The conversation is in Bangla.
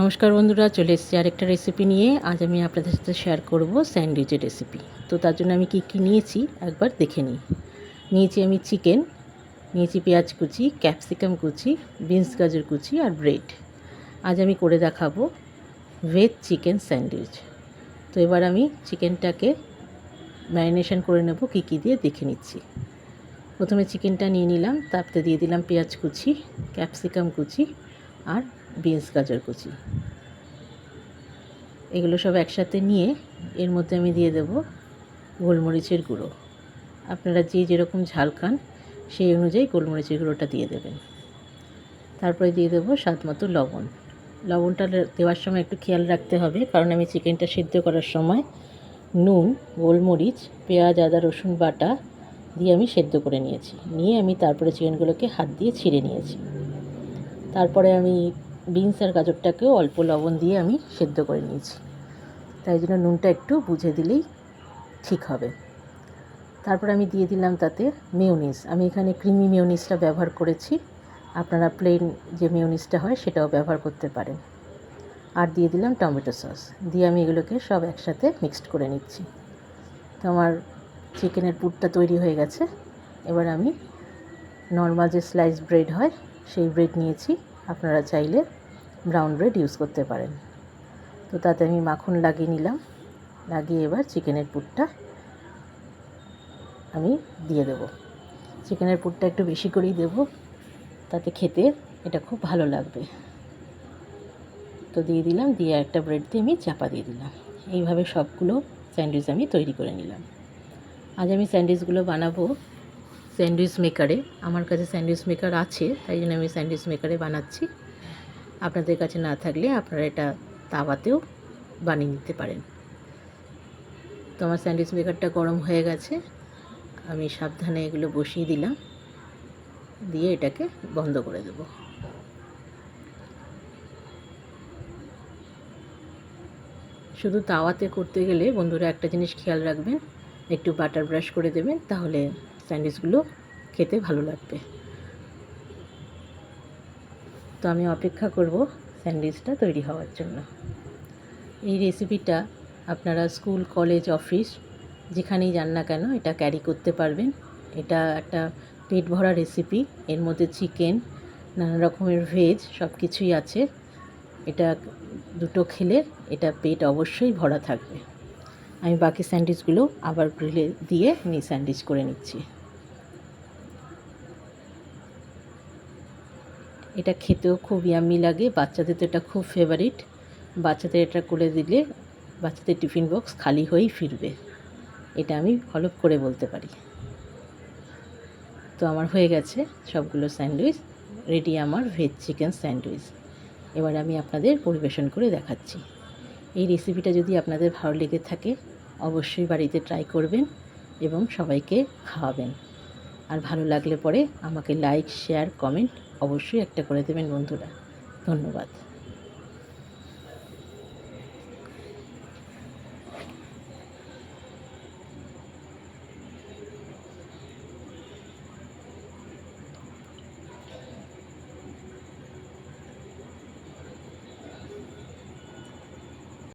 নমস্কার বন্ধুরা, চলে এসেছি আরেকটা রেসিপি নিয়ে। আজ আমি আপনাদের সাথে শেয়ার করব স্যান্ডউইচের রেসিপি তো তার জন্য আমি কী কী নিয়েছি একবার দেখে নিই। নিয়েছি আমি চিকেন নিয়েছি পেঁয়াজ কুচি ক্যাপসিকাম কুচি বিনস গাজর কুচি আর ব্রেড আজ আমি করে দেখাবো ভেজ চিকেন স্যান্ডউইচ তো এবার আমি চিকেনটাকে ম্যারিনেশন করে নেব, কী কী দিয়ে দেখে নিচ্ছি। প্রথমে চিকেনটা নিয়ে নিলাম, তারপরে দিয়ে দিলাম পেঁয়াজ কুচি ক্যাপসিকাম কুচি আর বিনস গাজর কুচি। এগুলো সব একসাথে নিয়ে এর মধ্যে আমি দিয়ে দেব গোলমরিচের গুঁড়ো। আপনারা যে যেরকম ঝাল খান, সেই অনুযায়ী গোলমরিচের গুঁড়োটা দিয়ে দেবেন। তারপরে দিয়ে দেবো স্বাদ মতো লবণ। লবণটা দেওয়ার সময় একটু খেয়াল রাখতে হবে, কারণ আমি চিকেনটা সিদ্ধ করার সময় নুন, গোলমরিচ, পেঁয়াজ, আদা, রসুন বাটা দিয়ে আমি সেদ্ধ করে নিয়েছি। নিয়ে আমি তারপরে চিকেনগুলোকে হাত দিয়ে ছিঁড়ে নিয়েছি। তারপরে আমি বিনস আর গাজরটাকেও অল্প লবণ দিয়ে আমি সেদ্ধ করে নিয়েছি। তাই জন্য নুনটা একটু বুঝে দিলেই ঠিক হবে। তারপর আমি দিয়ে দিলাম তাতে মেয়োনিজ। আমি এখানে ক্রিমি মেয়োনিজটা ব্যবহার করেছি। আপনারা প্লেন যে মেয়োনিজটা হয় সেটাও ব্যবহার করতে পারেন। আর দিয়ে দিলাম টমেটো সস। দিয়ে আমি এগুলোকে সব একসাথে মিক্সড করে নিচ্ছি। তো আমার চিকেনের পুরটা তৈরি হয়ে গেছে। এবার আমি নর্মাল যে স্লাইস ব্রেড হয় সেই ব্রেড নিয়েছি। আপনারা চাইলে ব্রাউন ব্রেড ইউজ করতে পারেন। তো তাতে আমি মাখন লাগিয়ে নিলাম। লাগিয়ে এবার চিকেনের পুরটা আমি দিয়ে দেব। চিকেনের পুরটা একটু বেশি করেই দেব। তাতে খেতে এটা খুব ভালো লাগবে। তো দিয়ে দিলাম, দিয়ে একটা ব্রেড দিয়ে আমি চাপা দিয়ে দিলাম। এইভাবে সবগুলো স্যান্ডউইচ আমি তৈরি করে নিলাম। আজ আমি স্যান্ডউইচগুলো বানাবো স্যান্ডউইচ মেকারে। আমার কাছে স্যান্ডউইচ মেকার আছে, তাই জন্য আমি স্যান্ডউইচ মেকারে বানাচ্ছি। আপনাদের কাছে না থাকলে আপনারা এটা তাওয়াতেও বানিয়ে নিতে পারেন। তো আমার স্যান্ডউইচ মেকারটা গরম হয়ে গেছে। আমি সাবধানে এগুলো বসিয়ে দিলাম। দিয়ে এটাকে বন্ধ করে দেব। শুধু তাওয়াতে করতে গেলে বন্ধুরা একটা জিনিস খেয়াল রাখবেন, একটু বাটার ব্রাশ করে দেবেন, তাহলে স্যান্ডউইচগুলো খেতে ভালো লাগবে। তো আমি অপেক্ষা করব স্যান্ডউইচটা তৈরি হওয়ার জন্য। এই রেসিপিটা আপনারা স্কুল, কলেজ, অফিস যেখানেই যান না কেন এটা ক্যারি করতে পারবেন। এটা একটা পেট ভরা রেসিপি, এর মধ্যে চিকেন, নানা রকমের ভেজ সব কিছুই আছে। এটা দুটো খেলে এটা পেট অবশ্যই ভরা থাকবে। আমি বাকি স্যান্ডউইচগুলো আবার গ্রিলে দিয়ে আমি স্যান্ডউইচ করে নিচ্ছি। এটা খেতেও খুব ইয়ামি লাগে, বাচ্চাদের তো এটা খুব ফেভারিট বাচ্চাদের এটা করে দিলে বাচ্চাদের টিফিন বক্স খালি হয়েই ফিরবে। এটা আমি হলপ করে বলতে পারি। তো আমার হয়ে গেছে সবগুলো স্যান্ডউইচ রেডি আমার ভেজ চিকেন স্যান্ডউইচ। এবার আমি আপনাদের পরিবেশন করে দেখাচ্ছি। এই রেসিপিটা যদি আপনাদের ভালো লেগে থাকে, অবশ্যই বাড়িতে ট্রাই করবেন এবং সবাইকে খাওয়াবেন। আর ভালো লাগলে পরে আমাকে লাইক শেয়ার কমেন্ট অবশ্যই একটা করে দেবেন বন্ধুরা। ধন্যবাদ।